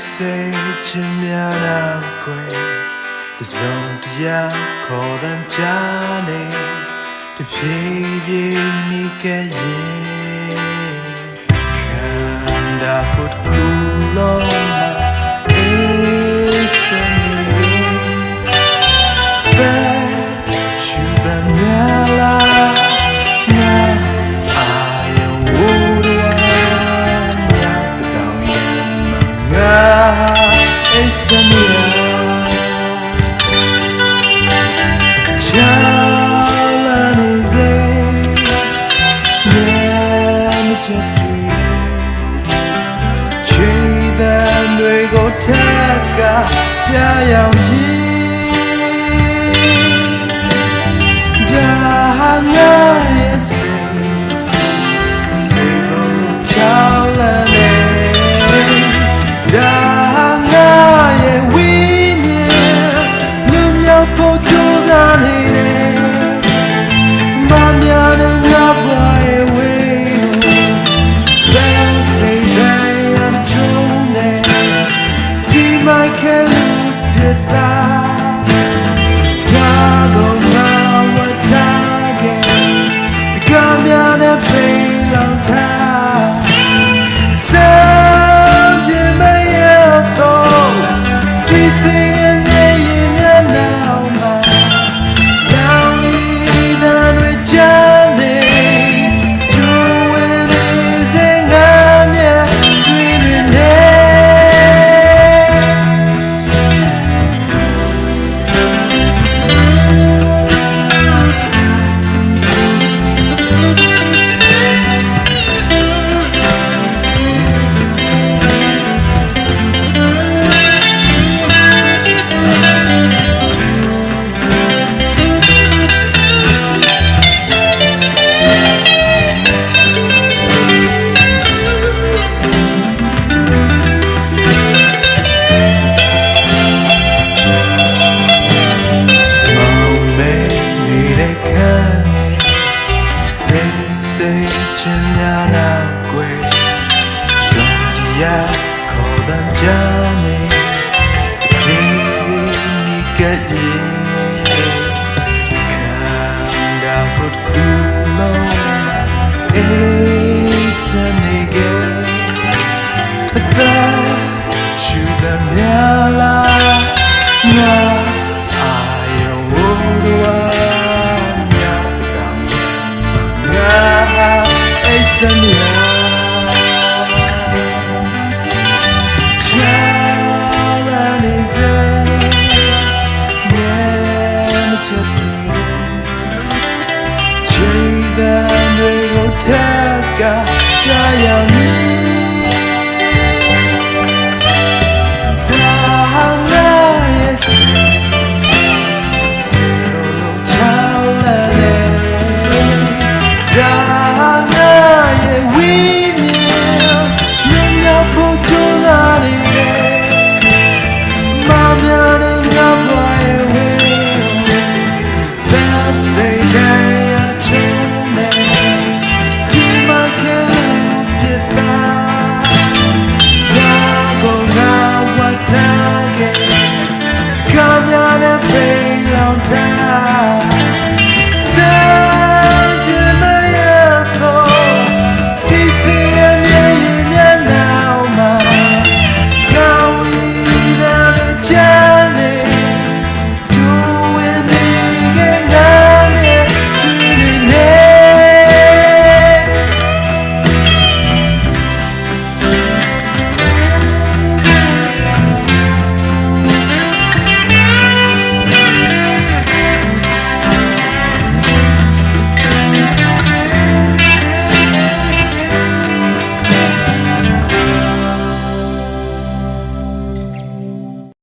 စေချင်များနာကွယ်တစုံတရာခေါ်တန်ချနေတပြေးပြေးမိခဲ့ရင် Samira Chalanize Nyamichadri Chaydan Rego Taka Jayao Yi Dahanga Yesen people ခံနေစေချင်များနာကွယ်စွန်တရားခေါ်တန်ကြနေခင်ဒီကဲ့ရင်ခံတာဘုတ်ကူလုံး